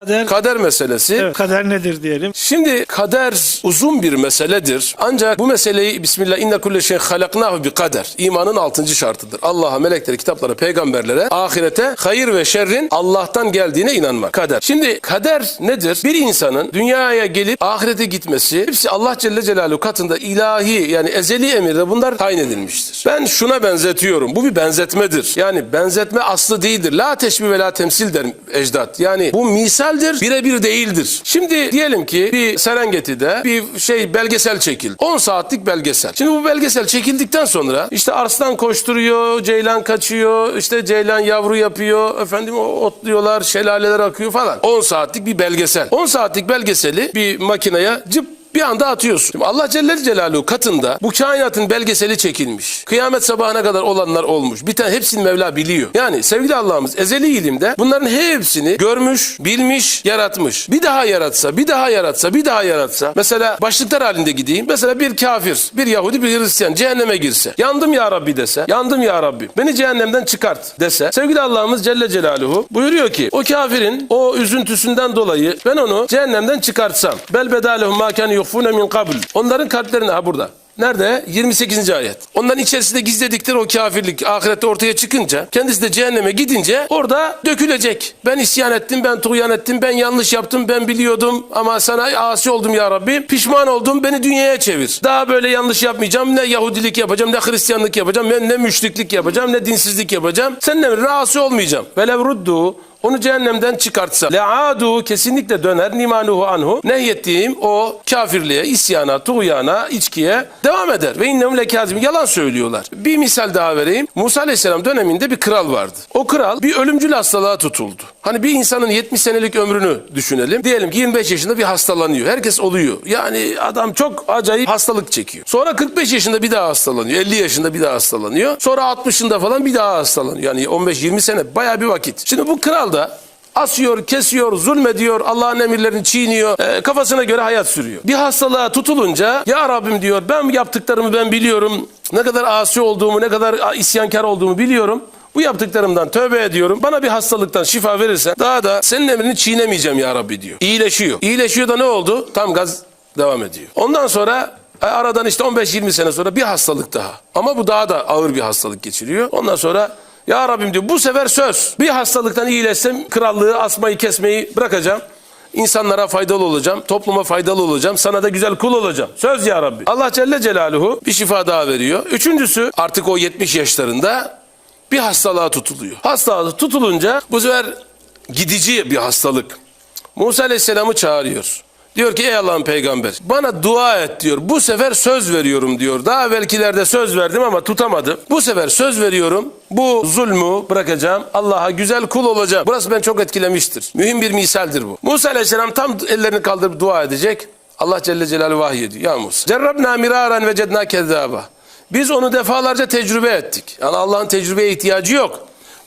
Kader, Kader meselesi. evet, kader nedir diyelim. Şimdi kader uzun bir meseledir. Ancak bu meseleyi Bismillah inne kulle şeyin halaknahu bi kader. İmanın altıncı şartıdır. Allah'a, meleklere, kitaplara, peygamberlere, ahirete, hayır ve şerrin Allah'tan geldiğine inanmak. Kader. Şimdi kader nedir? Bir insanın dünyaya gelip ahirete gitmesi hepsi Allah Celle Celaluhu katında ilahi yani ezeli emirde bunlar tayin edilmiştir. Ben şuna benzetiyorum. Bu bir benzetmedir. Yani benzetme aslı değildir. La teşbih ve la temsil der ecdat. Yani bu misaldir, birebir değildir. Şimdi diyelim ki bir Serengeti'de bir şey belgesel çekildi. 10 saatlik belgesel. Şimdi bu belgesel çekildikten sonra işte arslan koşturuyor, ceylan kaçıyor, işte ceylan yavru yapıyor, efendim otluyorlar, şelaleler akıyor falan. 10 saatlik bir belgesel. 10 saatlik belgeseli bir makineye cıp bir anda atıyorsun. Şimdi Allah Celle Celaluhu katında bu kainatın belgeseli çekilmiş. Kıyamet sabahına kadar olanlar olmuş. Bir tane hepsini Mevla biliyor. Yani sevgili Allah'ımız ezeli ilimde bunların hepsini görmüş, bilmiş, yaratmış. Bir daha yaratsa, bir daha yaratsa, bir daha yaratsa. Mesela başlıklar halinde gideyim. Mesela bir kafir, bir Yahudi, bir Hristiyan cehenneme girse. Yandım ya Rabbi dese. Yandım ya Rabbi. Beni cehennemden çıkart dese. Sevgili Allah'ımız Celle Celaluhu buyuruyor ki o kafirin o üzüntüsünden dolayı ben onu cehennemden çıkartsam. Bel bedalehum ma yuhfune min qabl. Onların kalplerine ha burada. Nerede? 28. ayet. Onların içerisinde gizledikleri o kafirlik ahirette ortaya çıkınca, kendisi de cehenneme gidince orada dökülecek. Ben isyan ettim, ben tuğyan ettim, ben yanlış yaptım, ben biliyordum ama sana asi oldum ya Rabbi. Pişman oldum, beni dünyaya çevir. Daha böyle yanlış yapmayacağım, ne Yahudilik yapacağım, ne Hristiyanlık yapacağım, ne, ne müşriklik yapacağım, ne dinsizlik yapacağım. Seninle rahatsız olmayacağım. Velev ruddu onu cehennemden çıkartsa le'adu kesinlikle döner nimanuhu anhu nehyettiğim o kafirliğe, isyana, tuğyana, içkiye devam eder. Ve innehum lekazim yalan söylüyorlar. Bir misal daha vereyim. Musa Aleyhisselam döneminde bir kral vardı. O kral bir ölümcül hastalığa tutuldu. Hani bir insanın 70 senelik ömrünü düşünelim. Diyelim ki 25 yaşında bir hastalanıyor. Herkes oluyor. Yani adam çok acayip hastalık çekiyor. Sonra 45 yaşında bir daha hastalanıyor. 50 yaşında bir daha hastalanıyor. Sonra 60'ında falan bir daha hastalanıyor. Yani 15-20 sene bayağı bir vakit. Şimdi bu kral da asıyor, kesiyor, zulmediyor, Allah'ın emirlerini çiğniyor, e, kafasına göre hayat sürüyor. Bir hastalığa tutulunca ya Rabbim diyor ben yaptıklarımı ben biliyorum. Ne kadar asi olduğumu, ne kadar isyankar olduğumu biliyorum. Bu yaptıklarımdan tövbe ediyorum. Bana bir hastalıktan şifa verirsen daha da senin emrini çiğnemeyeceğim ya Rabbi diyor. İyileşiyor. İyileşiyor da ne oldu? Tam gaz devam ediyor. Ondan sonra e, aradan işte 15-20 sene sonra bir hastalık daha. Ama bu daha da ağır bir hastalık geçiriyor. Ondan sonra ya Rabbim diyor bu sefer söz. Bir hastalıktan iyileşsem krallığı asmayı kesmeyi bırakacağım. İnsanlara faydalı olacağım, topluma faydalı olacağım, sana da güzel kul olacağım. Söz ya Rabbi. Allah Celle Celaluhu bir şifa daha veriyor. Üçüncüsü artık o 70 yaşlarında bir hastalığa tutuluyor. Hastalığa tutulunca bu sefer gidici bir hastalık. Musa Aleyhisselam'ı çağırıyor. Diyor ki ey Allah'ın peygamber bana dua et diyor. Bu sefer söz veriyorum diyor. Daha evvelkilerde söz verdim ama tutamadım. Bu sefer söz veriyorum. Bu zulmü bırakacağım. Allah'a güzel kul olacağım. Burası ben çok etkilemiştir. Mühim bir misaldir bu. Musa Aleyhisselam tam ellerini kaldırıp dua edecek. Allah Celle Celaluhu vahyediyor. Ya Musa. Cerrabna miraran ve cedna kezzaba. Biz onu defalarca tecrübe ettik. Yani Allah'ın tecrübeye ihtiyacı yok.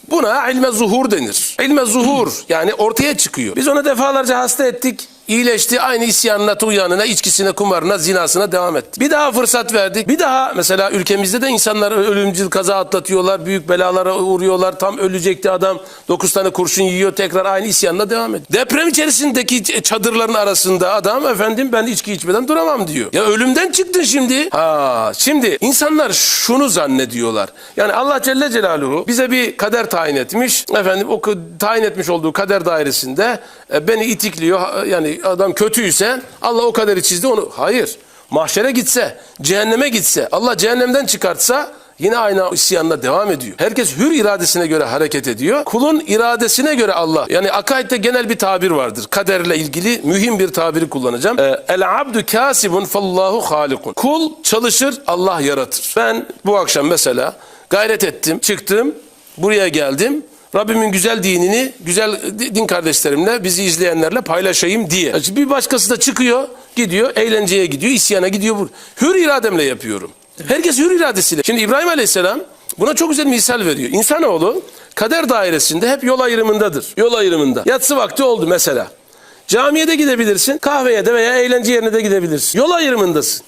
Buna ilme zuhur denir. İlme zuhur yani ortaya çıkıyor. Biz onu defalarca hasta ettik. İyileşti. Aynı isyanına, tuğyanına, içkisine, kumarına, zinasına devam etti. Bir daha fırsat verdik. Bir daha mesela ülkemizde de insanlar ölümcül kaza atlatıyorlar. Büyük belalara uğruyorlar. Tam ölecekti adam. Dokuz tane kurşun yiyor. Tekrar aynı isyanına devam ediyor. Deprem içerisindeki çadırların arasında adam efendim ben içki içmeden duramam diyor. Ya ölümden çıktın şimdi. Ha, şimdi insanlar şunu zannediyorlar. Yani Allah Celle Celaluhu bize bir kader tayin etmiş. Efendim o tayin etmiş olduğu kader dairesinde e, beni itikliyor. Yani adam kötüyse Allah o kaderi çizdi onu. Hayır. Mahşere gitse, cehenneme gitse, Allah cehennemden çıkartsa yine aynı isyanla devam ediyor. Herkes hür iradesine göre hareket ediyor. Kulun iradesine göre Allah. Yani akaidde genel bir tabir vardır. Kaderle ilgili mühim bir tabiri kullanacağım. Ee, El abdu kasibun fallahu halikun. Kul çalışır, Allah yaratır. Ben bu akşam mesela gayret ettim, çıktım, buraya geldim. Rabbimin güzel dinini, güzel din kardeşlerimle, bizi izleyenlerle paylaşayım diye. Bir başkası da çıkıyor, gidiyor, eğlenceye gidiyor, isyana gidiyor. Hür irademle yapıyorum. Herkes hür iradesiyle. Şimdi İbrahim Aleyhisselam buna çok güzel misal veriyor. İnsanoğlu kader dairesinde hep yol ayrımındadır. Yol ayrımında. Yatsı vakti oldu mesela. Camiye de gidebilirsin, kahveye de veya eğlence yerine de gidebilirsin. Yol ayrımındasın.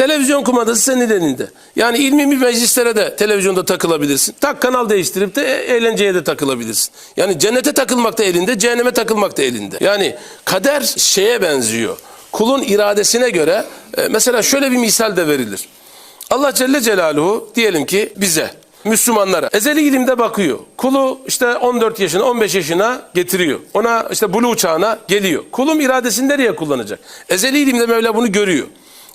Televizyon kumandası senin elinde. Yani ilmi bir meclislere de televizyonda takılabilirsin. Tak kanal değiştirip de e- eğlenceye de takılabilirsin. Yani cennete takılmak da elinde, cehenneme takılmak da elinde. Yani kader şeye benziyor. Kulun iradesine göre e, mesela şöyle bir misal de verilir. Allah Celle Celaluhu diyelim ki bize Müslümanlara ezeli ilimde bakıyor. Kulu işte 14 yaşına 15 yaşına getiriyor. Ona işte bulu uçağına geliyor. Kulum iradesini nereye kullanacak? Ezeli ilimde Mevla bunu görüyor.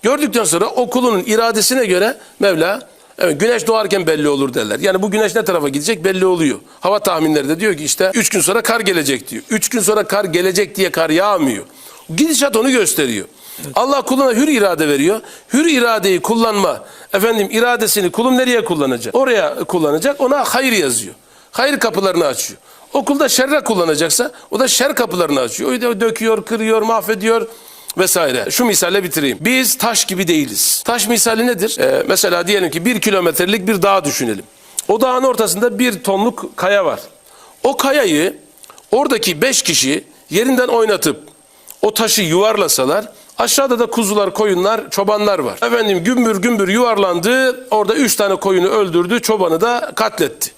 Gördükten sonra o kulunun iradesine göre Mevla evet, güneş doğarken belli olur derler. Yani bu güneş ne tarafa gidecek belli oluyor. Hava tahminleri de diyor ki işte 3 gün sonra kar gelecek diyor. 3 gün sonra kar gelecek diye kar yağmıyor. Gidişat onu gösteriyor. Allah kuluna hür irade veriyor. Hür iradeyi kullanma. Efendim iradesini kulum nereye kullanacak? Oraya kullanacak. Ona hayır yazıyor. Hayır kapılarını açıyor. Okulda şerre kullanacaksa o da şer kapılarını açıyor. O da döküyor, kırıyor, mahvediyor vesaire. Şu misalle bitireyim. Biz taş gibi değiliz. Taş misali nedir? Ee, mesela diyelim ki bir kilometrelik bir dağ düşünelim. O dağın ortasında bir tonluk kaya var. O kayayı oradaki beş kişi yerinden oynatıp o taşı yuvarlasalar aşağıda da kuzular, koyunlar, çobanlar var. Efendim gümbür gümbür yuvarlandı. Orada üç tane koyunu öldürdü. Çobanı da katletti.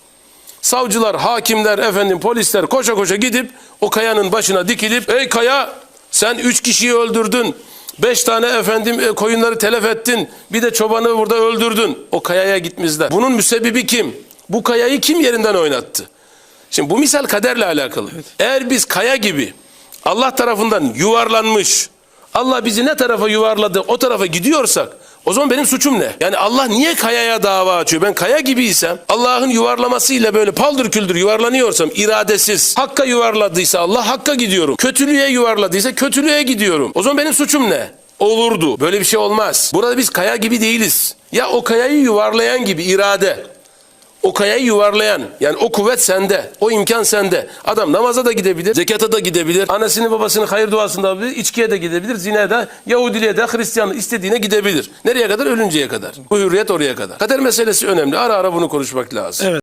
Savcılar, hakimler, efendim polisler koşa koşa gidip o kayanın başına dikilip ey kaya sen üç kişiyi öldürdün. Beş tane efendim e, koyunları telef ettin. Bir de çobanı burada öldürdün. O kayaya gitmezler. Bunun müsebbibi kim? Bu kayayı kim yerinden oynattı? Şimdi bu misal kaderle alakalı. Eğer biz kaya gibi Allah tarafından yuvarlanmış, Allah bizi ne tarafa yuvarladı o tarafa gidiyorsak o zaman benim suçum ne? Yani Allah niye kayaya dava açıyor? Ben kaya gibiysem Allah'ın yuvarlamasıyla böyle paldır küldür yuvarlanıyorsam iradesiz hakka yuvarladıysa Allah hakka gidiyorum. Kötülüğe yuvarladıysa kötülüğe gidiyorum. O zaman benim suçum ne? Olurdu. Böyle bir şey olmaz. Burada biz kaya gibi değiliz. Ya o kayayı yuvarlayan gibi irade. O kayayı yuvarlayan yani o kuvvet sende. O imkan sende. Adam namaza da gidebilir, zekata da gidebilir, annesini babasını hayır duasında yapabilir, içkiye de gidebilir, zinaya da, Yahudiliğe de, Hristiyanlık istediğine gidebilir. Nereye kadar? Ölünceye kadar. Bu hürriyet oraya kadar. Kader meselesi önemli. Ara ara bunu konuşmak lazım. Evet.